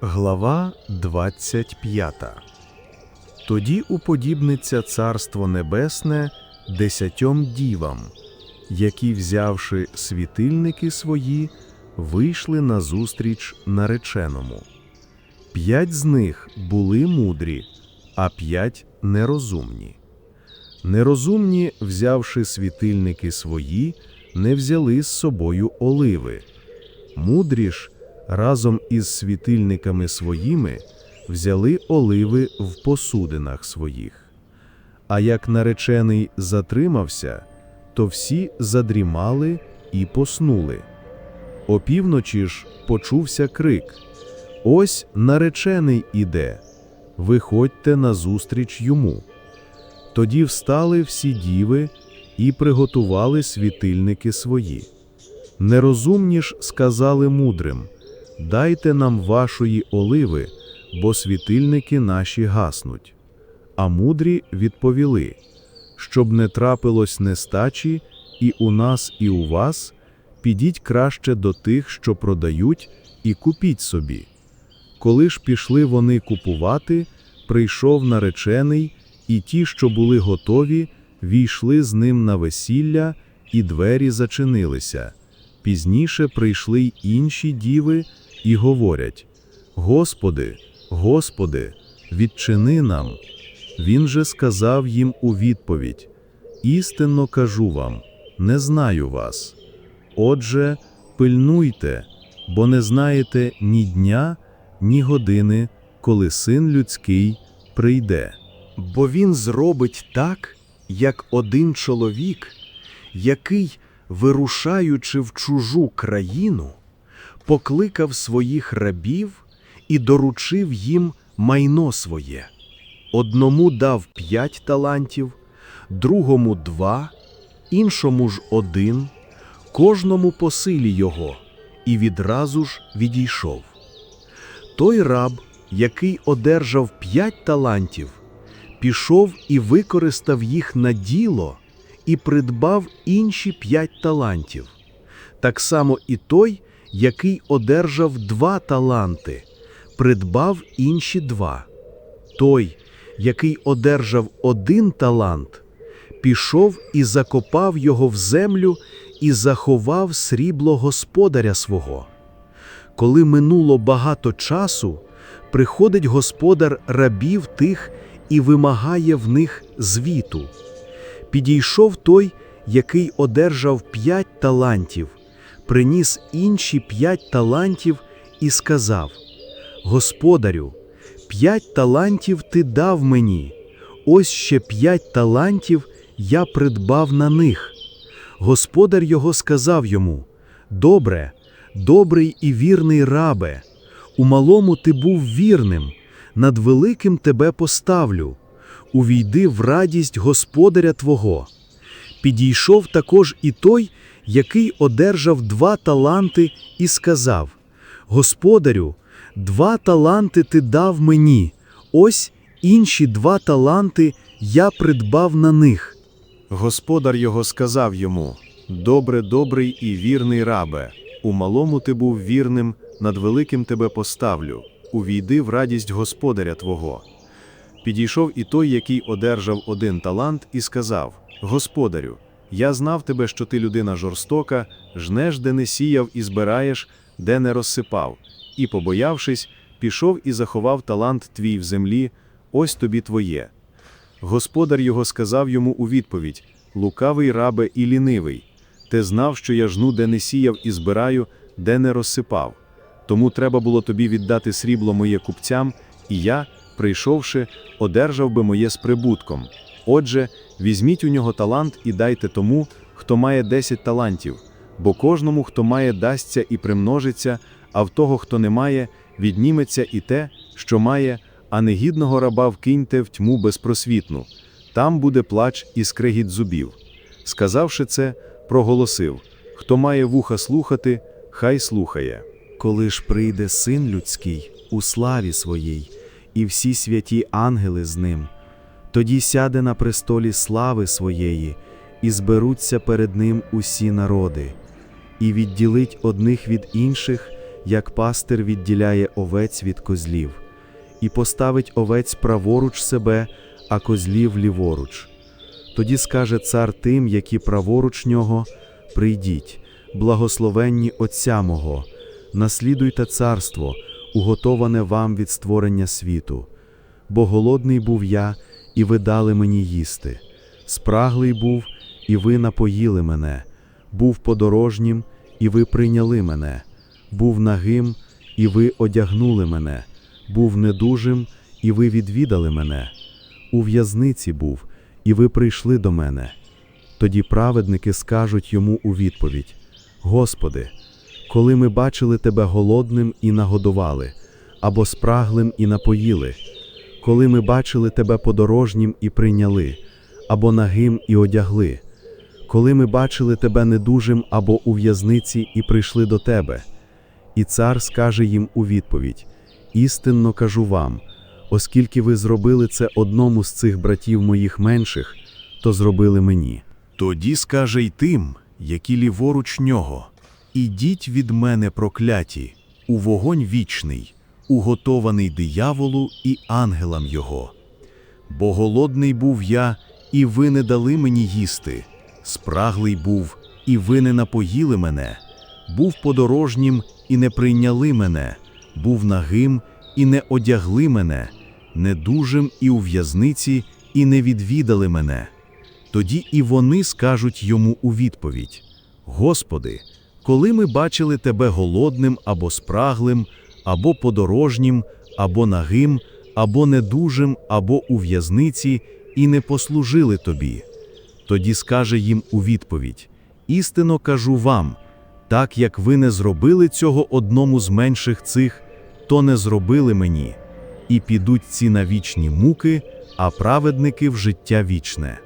Глава 25 Тоді уподібниться Царство Небесне десятьом дівам, які, взявши світильники свої, вийшли назустріч нареченому. П'ять з них були мудрі, а п'ять нерозумні. Нерозумні, взявши світильники свої, не взяли з собою оливи. Мудрі ж разом із світильниками своїми взяли оливи в посудинах своїх. А як наречений затримався, то всі задрімали і поснули. Опівночі ж почувся крик: Ось наречений іде, виходьте назустріч йому. Тоді встали всі діви і приготували світильники свої. Нерозумні ж сказали мудрим: Дайте нам вашої оливи, бо світильники наші гаснуть. А мудрі відповіли: Щоб не трапилось нестачі і у нас, і у вас, підіть краще до тих, що продають, і купіть собі. Коли ж пішли вони купувати, прийшов наречений, і ті, що були готові, війшли з ним на весілля, і двері зачинилися. Пізніше прийшли й інші діви і говорять: Господи, Господи, відчини нам. Він же сказав їм у відповідь: Істинно кажу вам, не знаю вас. Отже, пильнуйте, бо не знаєте ні дня, ні години, коли син людський прийде. Бо він зробить так, як один чоловік, який, вирушаючи в чужу країну, покликав своїх рабів і доручив їм майно своє. Одному дав п'ять талантів, другому два, іншому ж один, кожному по силі його, і відразу ж відійшов. Той раб, який одержав п'ять талантів, пішов і використав їх на діло і придбав інші п'ять талантів. Так само і той, який одержав два таланти, придбав інші два. Той, який одержав один талант, пішов і закопав його в землю і заховав срібло господаря свого. Коли минуло багато часу, приходить господар рабів тих і вимагає в них звіту. Підійшов той, який одержав п'ять талантів, приніс інші п'ять талантів і сказав: Господарю, п'ять талантів ти дав мені, ось ще п'ять талантів я придбав на них. Господар його сказав йому: Добре, добрий і вірний рабе, у малому ти був вірним, над великим тебе поставлю. Увійди в радість господаря Твого. Підійшов також і той, який одержав два таланти, і сказав: Господарю, два таланти ти дав мені, ось інші два таланти я придбав на них. Господар його сказав йому: Добре, добрий і вірний рабе, у малому ти був вірним, над великим тебе поставлю. Увійди в радість господаря Твого. Підійшов і той, який одержав один талант, і сказав: Господарю, я знав тебе, що ти людина жорстока, жнеш, де не сіяв, і збираєш, де не розсипав, і, побоявшись, пішов і заховав талант твій в землі, ось тобі твоє. Господар його сказав йому у відповідь: Лукавий рабе і лінивий. Ти знав, що я жну, де не сіяв, і збираю, де не розсипав. Тому треба було тобі віддати срібло моє купцям, і я, прийшовши, одержав би моє з прибутком. Отже, візьміть у нього талант і дайте тому, хто має десять талантів, бо кожному, хто має, дасться і примножиться, а в того, хто не має, відніметься і те, що має, а негідного раба вкиньте в тьму безпросвітну. Там буде плач і скрегіт зубів. Сказавши це, проголосив: Хто має вуха слухати, хай слухає. Коли ж прийде син людський у славі своїй, і всі святі ангели з ним, тоді сяде на престолі слави своєї, і зберуться перед ним усі народи, і відділить одних від інших, як пастир відділяє овець від козлів, і поставить овець праворуч себе, а козлів ліворуч. Тоді скаже цар тим, які праворуч нього: Прийдіть, благословенні Отця мого, наслідуйте царство, уготоване вам від створення світу. Бо голодний був я, і ви дали мені їсти, спраглий був, і ви напоїли мене, був подорожнім, і ви прийняли мене, був нагим, і ви одягнули мене, був недужим, і ви відвідали мене, у в'язниці був, і ви прийшли до мене. Тоді праведники скажуть йому у відповідь: Господи, коли ми бачили Тебе голодним і нагодували, або спраглим і напоїли, коли ми бачили Тебе подорожнім і прийняли, або нагим і одягли, коли ми бачили Тебе недужим або у в'язниці і прийшли до Тебе. І цар скаже їм у відповідь: Істинно кажу вам, оскільки ви зробили це одному з цих братів моїх менших, то зробили мені. Тоді скаже й тим, які ліворуч нього: Ідіть від мене, прокляті, у вогонь вічний, уготований дияволу і ангелам його. Бо голодний був я, і ви не дали мені їсти, спраглий був, і ви не напоїли мене, був подорожнім, і не прийняли мене, був нагим, і не одягли мене, недужим і у в'язниці, і не відвідали мене. Тоді і вони скажуть йому у відповідь: Господи, коли ми бачили Тебе голодним або спраглим, або подорожнім, або нагим, або недужим, або у в'язниці, і не послужили Тобі. Тоді скаже їм у відповідь: Істинно кажу вам, так як ви не зробили цього одному з менших цих, то не зробили мені, і підуть ці на вічні муки, а праведники в життя вічне.